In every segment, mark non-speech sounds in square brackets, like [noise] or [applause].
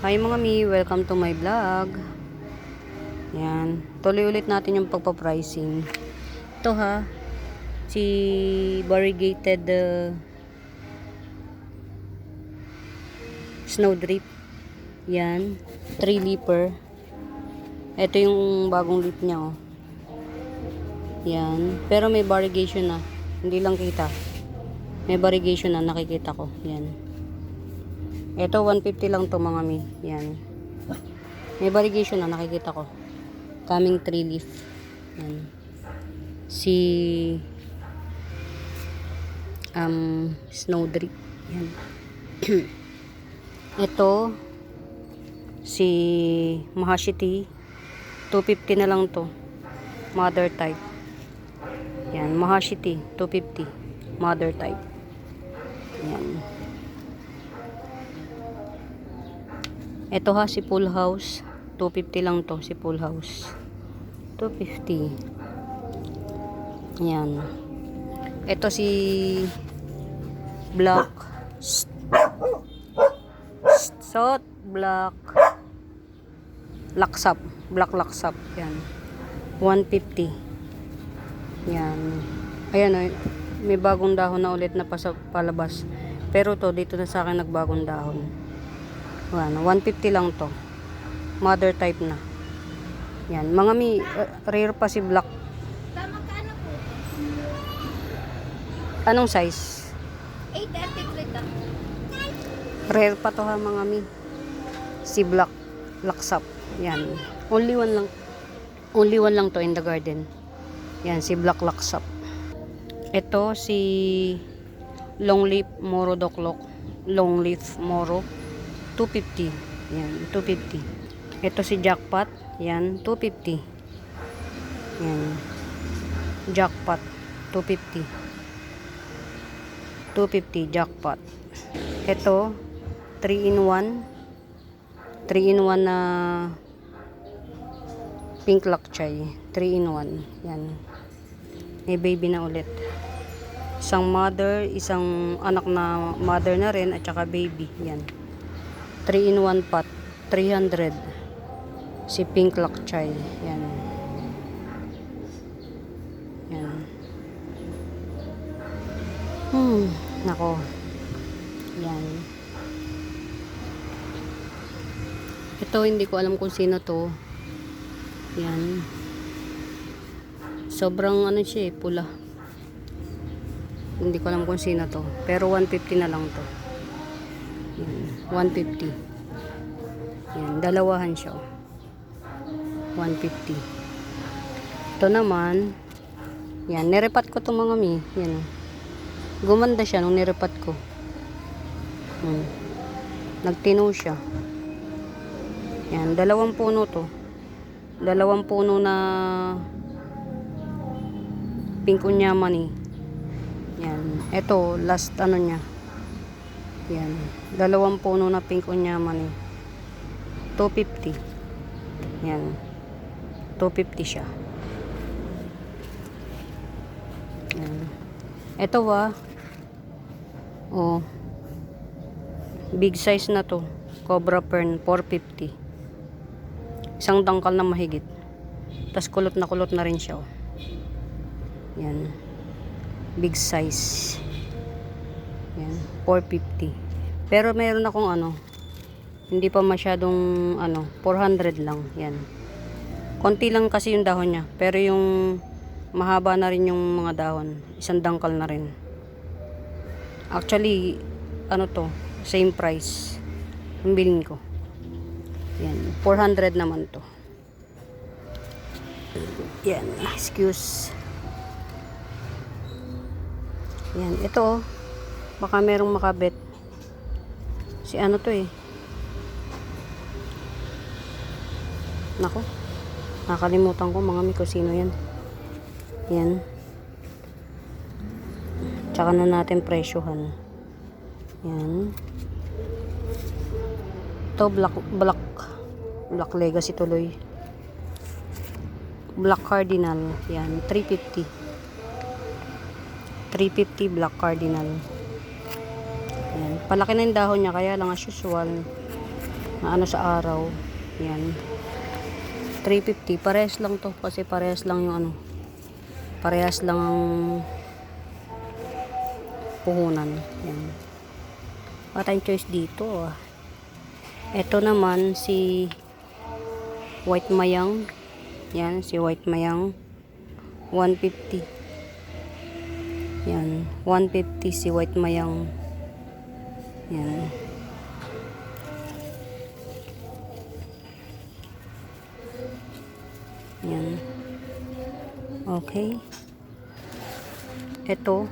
Hi mga mi, welcome to my vlog. Yan. Tuloy ulit natin yung pagpa-pricing. Ito ha, si variegated uh, snowdrip. Yan, 3 leaper. Ito yung bagong leaf niya oh. Yan, pero may variegation na. Hindi lang kita. May variegation na nakikita ko. Yan. Ito, 150 lang to mga mi. Yan. May variegation na nakikita ko. Coming tree leaf. Yan. Si um, snowdrip. Yan. [clears throat] Ito, si Mahashiti. 250 na lang to. Mother type. Yan, Mahashiti. 250. Mother type. Yan. Ito ha, si full house. 250 lang to, si full house. 250. Yan. Ito si black. Sot, black. Laksap. Black laksap. Yan. 150. Yan. Ayan o. May bagong dahon na ulit na pasa, palabas. Pero to, dito na sa akin nagbagong dahon. Ano, 150 lang to. Mother type na. Yan. Mga mi, uh, rare pa si black. Ano? Anong size? 8 lang. Rare pa to ha mga mi. Si black. Laksap. Yan. Only one lang. Only one lang to in the garden. Yan, si black laksap. Ito si long leaf moro doklok. Long leaf moro. 250. Yan, 250. Ito si jackpot. Yan, 250. Yan. Jackpot. 250. 250 jackpot. Ito, 3 in 1. 3 in 1 na pink lakchay. 3 in 1. Yan. May baby na ulit. Isang mother, isang anak na mother na rin, at saka baby. Yan. 3 in 1 pot. 300. Si pink lakchay. Yan. Yan. Hmm. Nako. Yan. Ito, hindi ko alam kung sino to. Yan. Sobrang ano siya eh, pula. Hindi ko alam kung sino to. Pero 150 na lang to. Yan. 150. Yan. Dalawahan siya. oh. 150. Ito naman, yan. Nirepat ko to mga mi. Yan. oh. Gumanda siya nung nirepat ko. Hmm. Nagtino siya. Yan. Dalawang puno to dalawang puno na pink unyamani yan ito last ano niya yan dalawang puno na pink unyamani 250 yan 250 siya yan ito ah oh big size na to cobra fern 450 Isang dangkal na mahigit. Tapos kulot na kulot na rin siya. Oh. Yan. Big size. Yan. 450. Pero meron akong ano. Hindi pa masyadong ano. 400 lang. Yan. Konti lang kasi yung dahon niya. Pero yung mahaba na rin yung mga dahon. Isang dangkal na rin. Actually, ano to. Same price. Yung bilhin ko. Yan, 400 naman to. Yan, excuse. Yan, ito oh. Baka merong makabet. Si ano to eh. Nako. Nakalimutan ko mga miko sino yan. Yan. Tsaka na natin presyohan. Yan. Ito black black Black Legacy tuloy. Black Cardinal. Yan, 350. 350 Black Cardinal. Yan. Palaki na yung dahon niya, kaya lang as usual, na ano sa araw. Yan. 350. Parehas lang to. Kasi parehas lang yung ano. Parehas lang ang puhunan. Yan. Wala tayong choice dito ah. Ito naman si White Mayang. Yan, si White Mayang. 150. Yan, 150 si White Mayang. Yan. Yan. Okay. Ito.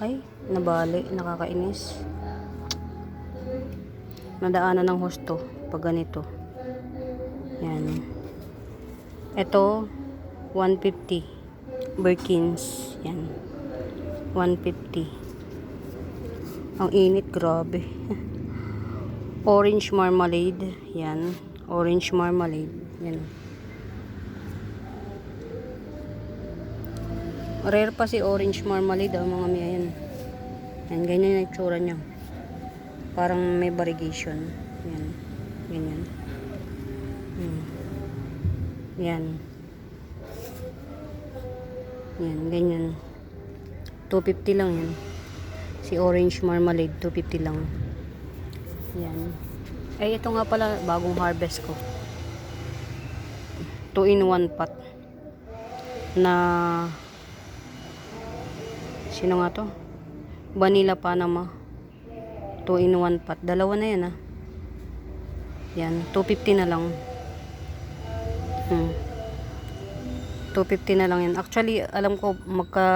Ay, nabali. Nakakainis. Nadaanan ng husto pag ganito. Yan. Ito, 150. Birkins. Yan. 150. Ang init, grabe. Orange marmalade. Yan. Orange marmalade. Yan. Rare pa si orange marmalade ah, mga miya yan. Yan, ganyan yung itsura niya. Parang may variegation. Yan. Ganyan. Hmm. Yan. Yan, ganyan. 250 lang yan. Si orange marmalade, 250 lang. Yan. Ay, ito nga pala, bagong harvest ko. 2 in 1 pot. Na Sino nga to? Vanilla Panama. 2 in 1 pot. Dalawa na yan ah. Yan. 250 na lang. Hmm. 250 na lang yan. Actually, alam ko magka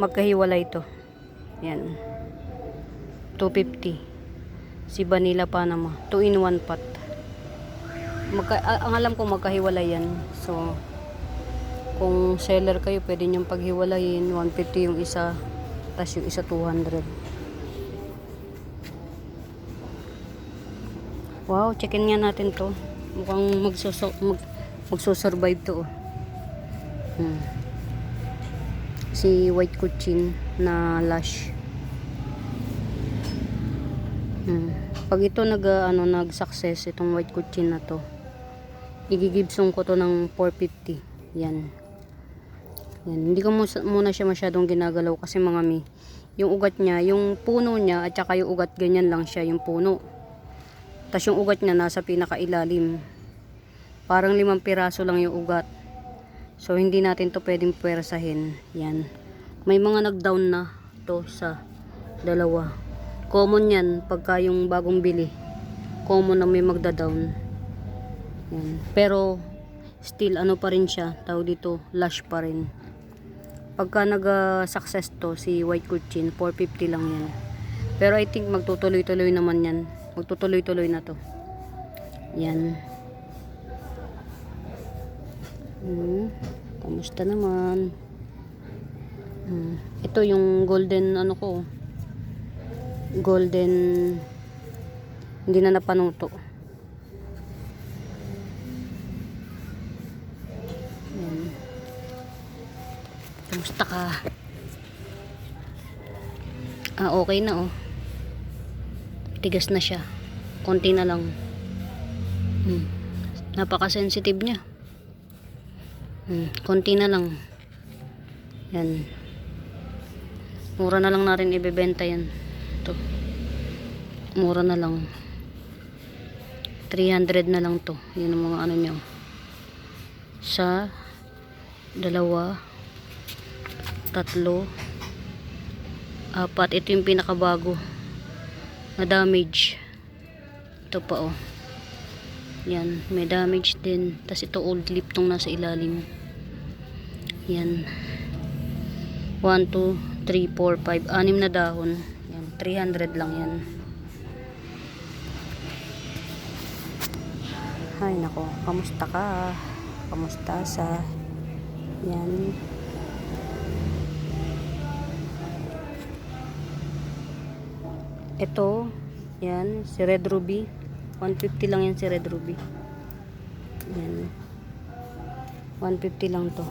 magkahiwalay ito. Yan. 250. Si Vanilla Panama. 2 in 1 pot. Magka, ang alam ko magkahiwalay yan. So, kung seller kayo, pwede niyong paghiwalayin. 150 yung isa, tas yung isa 200. Wow, checkin nga natin to. Mukhang magsuso, mag, magsusurvive to. oh. Hmm. Si White Cochin na lush. Hmm. Pag ito nag, ah, ano, nag-success, itong White Cochin na to, igigibsong ko to ng 450. Yan. Yan. Hindi ko muna siya masyadong ginagalaw kasi mga mi, yung ugat niya, yung puno niya at saka yung ugat ganyan lang siya, yung puno. Tapos yung ugat niya nasa pinakailalim. Parang limang piraso lang yung ugat. So hindi natin to pwedeng pwersahin. Yan. May mga nag-down na to sa dalawa. Common yan pagka yung bagong bili. Common na may magda-down. Yan. Pero still ano pa rin siya, tawag dito, lush pa rin. Pagka nag-success to, si White Cochin, 450 lang yan. Pero I think magtutuloy-tuloy naman yan. Magtutuloy-tuloy na to. Yan. Hmm. Kamusta naman? Hmm. Ito yung golden ano ko. Golden hindi na napanuto. Yan. Kamusta ka? Ah, okay na oh. Tigas na siya. Konti na lang. Hmm. Napaka-sensitive niya. Hmm. Konti na lang. Yan. Mura na lang natin ibebenta yan. Ito. Mura na lang. 300 na lang to. Yun ang mga ano nyo. Sa dalawa tatlo apat. Ito yung pinakabago na damage. Ito pa oh. Yan, may damage din. Tapos ito old lip tong nasa ilalim. Yan. 1, 2, 3, 4, 5. Anim na dahon. Yan, 300 lang yan. Ay, nako. Kamusta ka? Kamusta sa... Yan. Ito, yan, si Red Ruby. 150 lang yan si Red Ruby. Yan. 150 lang to.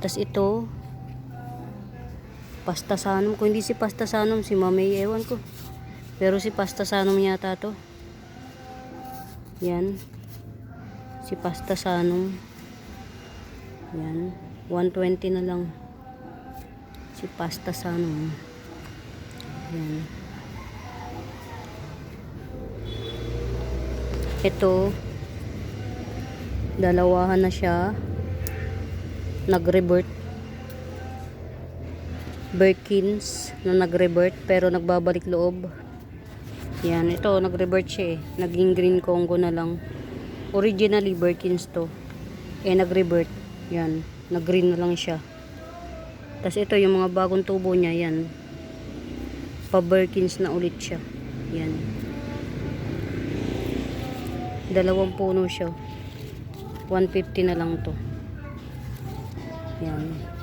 Tapos ito, Pasta Sanum. Kung hindi si Pasta Sanum, si Mamay, ewan ko. Pero si Pasta Sanum yata to. Yan. Si Pasta Sanum. Yan. 120 na lang. Si Pasta Sanum. Yan. Ito. Dalawahan na siya. Nag-revert. Birkins na nag-revert pero nagbabalik loob. Yan, ito nag-revert siya eh. Naging green Congo na lang. Originally Birkins to. Eh nag-revert. Yan, nag-green na lang siya. Tapos ito yung mga bagong tubo niya, yan. Pa-Birkins na ulit siya. Yan. Dalawang puno siya. 150 na lang to. Yan.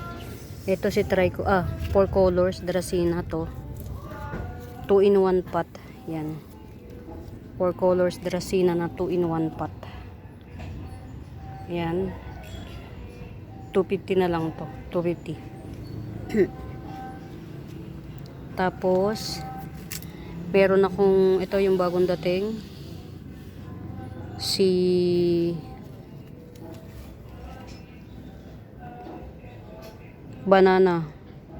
Ito si Trico. Ah, four colors. Dracena to. 2 in 1 pot. Yan. Four colors Dracena na 2 in 1 pot. Yan. 250 na lang to. 250. [clears throat] Tapos, meron akong, ito yung bagong dating. Si banana.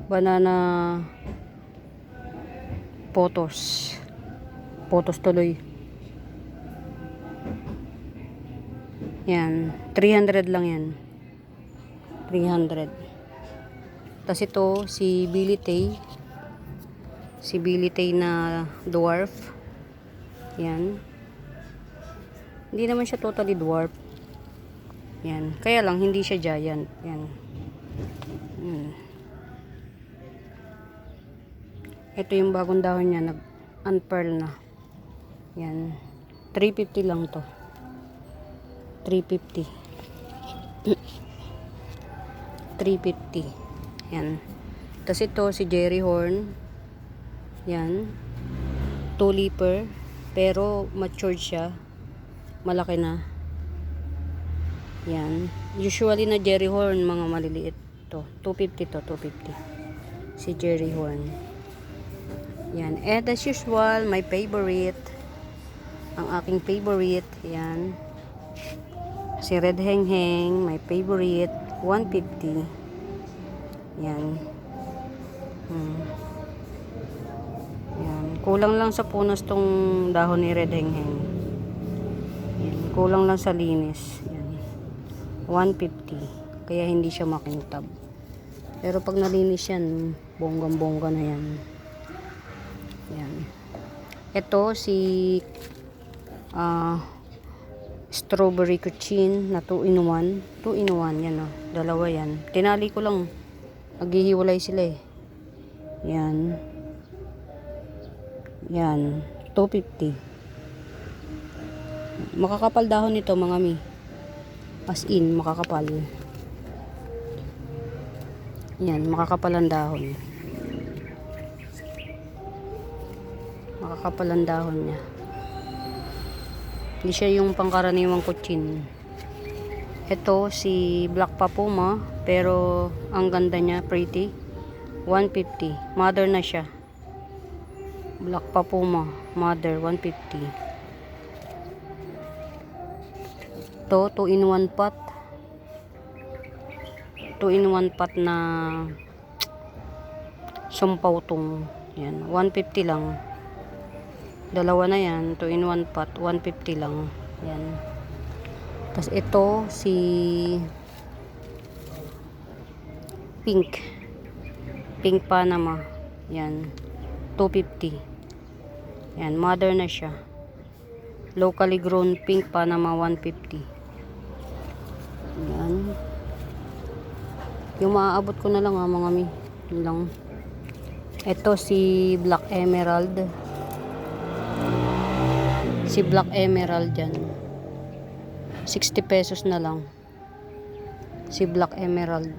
Banana potos. Potos tuloy. Yan. 300 lang yan. 300 tas ito si Billy Tay. Si Billy Tay na dwarf. Yan. Hindi naman siya totally dwarf. Yan. Kaya lang hindi siya giant. Yan Hmm. Ito yung bagong dahon niya, nag-unpearl na. Yan. 350 lang to. 350. 350. [clears throat] Yan. Tapos ito, si Jerry Horn. Yan. Tuliper. Pero matured siya. Malaki na. Yan. Usually na Jerry Horn, mga maliliit to. 250 to, 250. Si Jerry Horn. Yan. And as usual, my favorite. Ang aking favorite. Yan. Si Red Heng Heng, my favorite. 150. Yan. Hmm. Yan. Kulang lang sa punos tong dahon ni Red Heng Heng. Yan. Kulang lang sa linis. Yan. 150. Kaya hindi siya makintab. Pero pag nalinis yan, bonggang-bongga na yan. Yan. Ito si ah strawberry cuchin na 2 in 1. 2 in 1 yan oh. Dalawa yan. Tinali ko lang. Naghihiwalay sila eh. Yan. Yan. 250. Makakapal dahon nito mga mi. As in, makakapal. Yan, makakapal ang dahon. Makakapal ang dahon niya. Hindi siya yung pangkaraniwang kutsin. Ito, si Black Papuma. Pero, ang ganda niya, pretty. 150. Mother na siya. Black Papuma. Mother, 150. Ito, 2 in 1 pot. 2 in 1 pot na sumpaw tong yan 150 lang. Dalawa na yan 2 in 1 pot 150 lang yan. Tapos ito si pink. Pink panama yan 250 yan mother na siya. Locally grown pink panama 150 yan yung maaabot ko na lang ha mga mi. Lang. Ito si Black Emerald. Si Black Emerald dyan. 60 pesos na lang. Si Black Emerald.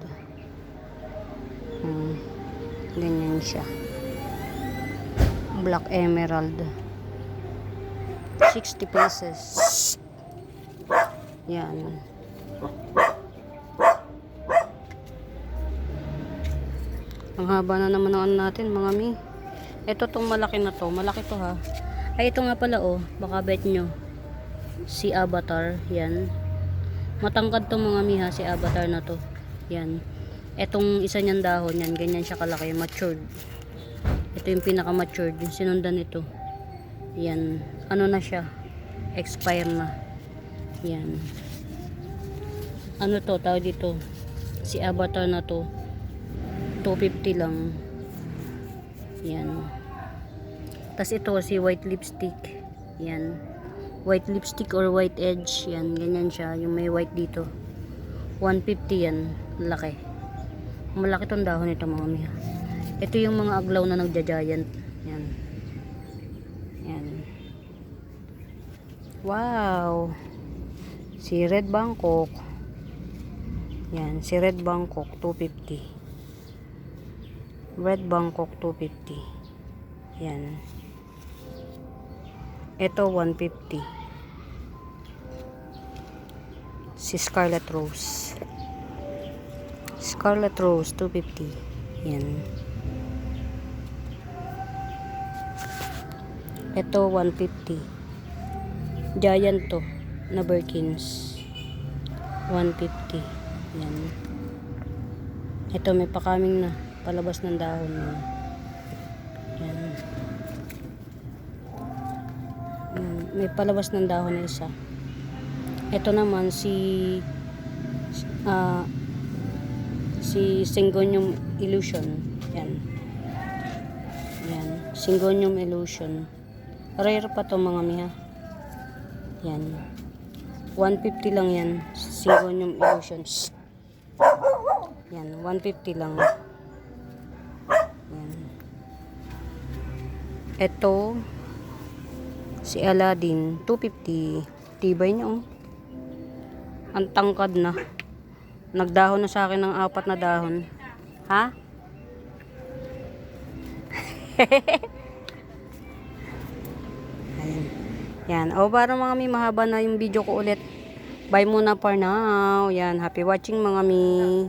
Hmm. Ganyan siya. Black Emerald. 60 pesos. Yan. Ang haba na naman ang ano natin, mga mi. Ito tong malaki na to. Malaki to ha. Ay, ito nga pala oh. Baka bet nyo. Si Avatar. Yan. Matangkad to mga miha. Si Avatar na to. Yan. Etong isa niyang dahon. Yan. Ganyan siya kalaki. Matured. Ito yung pinaka-matured. Yung sinundan ito. Yan. Ano na siya? Expire na. Yan. Ano to? Tawag dito. Si Avatar na to. 250 lang. Yan. Tapos ito si white lipstick. Yan. White lipstick or white edge. Yan. Ganyan siya. Yung may white dito. 150 yan. Laki. Malaki tong dahon nito mga miha. Ito yung mga aglaw na nagja-giant. Yan. Yan. Wow. Si Red Bangkok. Yan. Si Red Bangkok 250. Red Bangkok 250. Yan. Ito 150. Si Scarlet Rose. Scarlet Rose 250. Yan. Ito 150. Giant to na Birkins. 150. Yan. Ito may pakaming na palabas ng dahon na. Yan. May palabas ng dahon na isa. Ito naman si ah si Syngonium Illusion. Yan. Yan. Syngonium Illusion. Rare pa to mga miha. Yan. 150 lang yan. Syngonium Illusion. Yan. 150 lang. Ito, si Aladdin, 250. Tibay niya, oh. Ang tangkad na. Nagdahon na sa akin ng apat na dahon. Ha? [laughs] Yan. O, para mga mi, mahaba na yung video ko ulit. Bye muna for now. Yan. Happy watching mga mi.